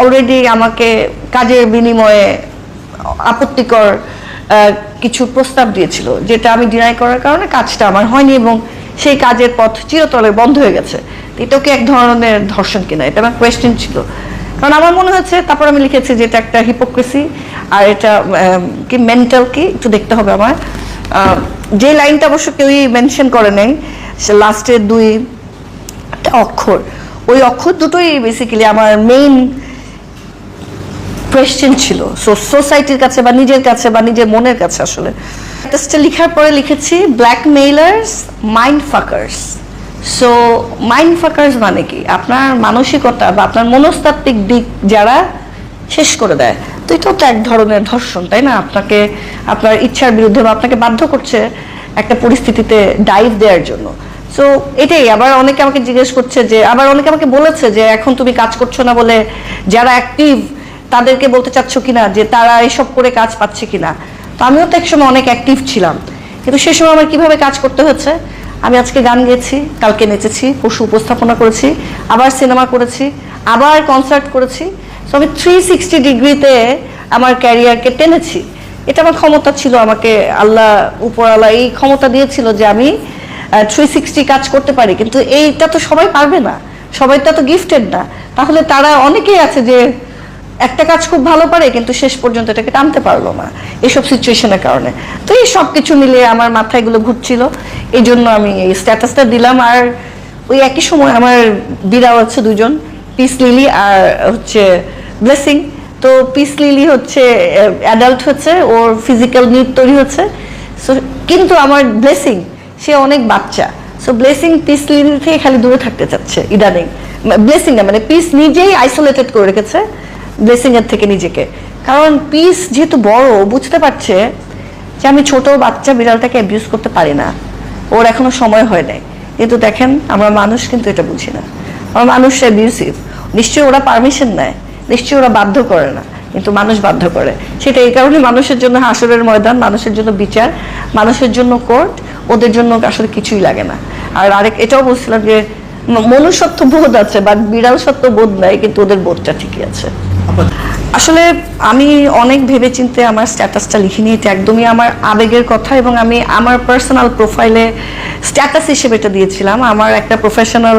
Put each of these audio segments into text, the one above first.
Already আমাকে কাজের বিনিময়ে আপত্তিকর কিছু প্রস্তাব দিয়েছিল, যেটা আমি ডিনাই করার কারণে কাজটা আমার হয়নি এবং সেই কাজের পথ চিরতলে বন্ধ হয়ে গেছে। এটাও কি এক ধরনের ধর্ষণ কিনা, এটা আমার কোয়েশ্চেন ছিল। কারণ আমার মনে হচ্ছে, তারপর আমি লিখেছি যে এটা একটা হিপোক্রেসি আর এটা কি মেন্টাল কি, একটু দেখতে হবে আমার। যে লাইনটা অবশ্য কেউই মেনশন করে নাই, সে লাস্টের দুই অক্ষর। ওই অক্ষর দুটোই বেসিক্যালি আমার মেইন কোয়েশ্চেন ছিল সো সোসাইটির কাছে বা নিজের কাছে বা নিজের মনের কাছে আসলে। টেস্টটা লেখার পরে লিখেছি blackmailers mind fuckers so mind fuckers মানে কি? আপনার মানসিকতা বা আপনার মনস্তাত্ত্বিক দিক যারা শেষ করে দেয়। তো এটাও তো এক ধরনের ধর্ষণ, তাই না? আপনাকে, আপনার ইচ্ছার বিরুদ্ধে বা আপনাকে বাধ্য করছে একটা পরিস্থিতিতে ডাইভ দেওয়ার জন্য। সো এটাই, আবার অনেকে আমাকে জিজ্ঞেস করছে যে, আবার অনেকে আমাকে বলেছে যে, এখন তুমি কাজ করছ না বলে যারা অ্যাক্টিভ তাদেরকে বলতে চাচ্ছ কিনা, যে তারা এসব করে কাজ পাচ্ছে কিনা? তো আমিও তো একসময় অনেক অ্যাক্টিভ ছিলাম। কিন্তু সে সময় আমার কীভাবে কাজ করতে হচ্ছে? আমি আজকে গান গেয়েছি, কালকে নেচেছি পশু উপস্থাপনা করেছি, আবার সিনেমা করেছি, আবার কনসার্ট করেছি। সো আমি থ্রি সিক্সটি ডিগ্রিতে আমার ক্যারিয়ারকে টেনেছি। এটা আমার ক্ষমতা ছিল, আমাকে আল্লাহ উপরওয়ালা এই ক্ষমতা দিয়েছিল যে আমি থ্রি সিক্সটি কাজ করতে পারি। কিন্তু এইটা তো সবাই পারবে না। সবাইটা তো গিফটেড না। তাহলে তারা অনেকেই আছে যে একটা কাজ খুব ভালো পারে, কিন্তু শেষ পর্যন্ত এটাকে টানতে পারল না এইসব সিচুয়েশনের কারণে। তো এই সব কিছু মিলিয়ে আমার মাথায় এগুলো ঘুরছিল। এই জন্য আমি এই স্ট্যাটাসটা দিলাম। আর ওই একই সময় আমার বিড়াল হচ্ছে দুজন পিস লিলি আর হচ্ছে ব্লেসিং তো পিস লিলি হচ্ছে অ্যাডাল্ট হচ্ছে, ওর ফিজিক্যাল নিড তৈরি হচ্ছে। সো কিন্তু আমার ব্লেসিং সে অনেক বাচ্চা। সো ব্লেসিং পিস লিলি থেকে খালি দূরে থাকতে চাচ্ছে, ইদানিং। ব্লেসিং না মানে পিস নিজেই আইসোলেটেড করে রেখেছে। ব্লেসিং এর থেকে নিজেকে। কারণ পিস যেহেতু বড়, বুঝতে পারছে যে আমি ছোট বাচ্চা বিড়ালটাকে অ্যাবিউজ করতে পারি না। ওর এখনও সময় হয় নাই। কিন্তু দেখেন, আমরা মানুষ কিন্তু এটা বুঝি না। আমরা মানুষ অ্যাবিউসিভ নিশ্চয়ই ওরা পারমিশন নেয়। নিশ্চয়ই ওরা বাধ্য করে না। কিন্তু মানুষ বাধ্য করে। সেটা এই কারণে মানুষের জন্য হাসরের ময়দান, মানুষের জন্য বিচার, মানুষের জন্য কোর্ট ওদের জন্য আসলে কিছুই লাগে না। আর আরেক, এটাও বলছিলাম যে মনুষ্যত্ব বোধ আছে বা বিড়াল সত্য বোধ নাই, কিন্তু ওদের বোধটা ঠিকই আছে। আসলে আমি অনেক ভেবেচিন্তে আমার স্ট্যাটাসটা লিখিনি এটা একদমই আমার আবেগের কথা এবং আমি আমার পার্সোনাল প্রোফাইলে স্ট্যাটাস হিসেবে এটা দিয়েছিলাম। আমার একটা প্রফেশনাল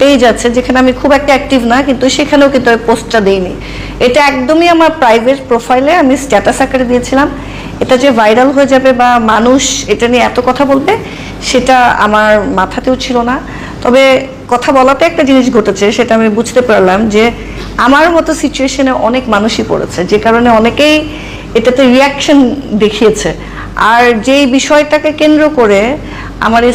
পেজ আছে যেখানে আমি খুব একটা অ্যাক্টিভ না, কিন্তু সেখানেও কিন্তু পোস্টটা দিইনি। এটা একদমই আমার প্রাইভেট প্রোফাইলে আমি স্ট্যাটাস আকারে দিয়েছিলাম। এটা যে ভাইরাল হয়ে যাবে বা মানুষ এটা নিয়ে এত কথা বলবে, সেটা আমার মাথাতেও ছিল না। তবে কথা বলাতে একটা জিনিস ঘটেছে, সেটা আমি বুঝতে পারলাম যে আমার মতো সিচুয়েশনে অনেক মানুষই পড়েছে, যে কারণে অনেকেই এটাতে রিয়াকশন দেখিয়েছে। আর যেই বিষয়টাকে কেন্দ্র করে আমার এই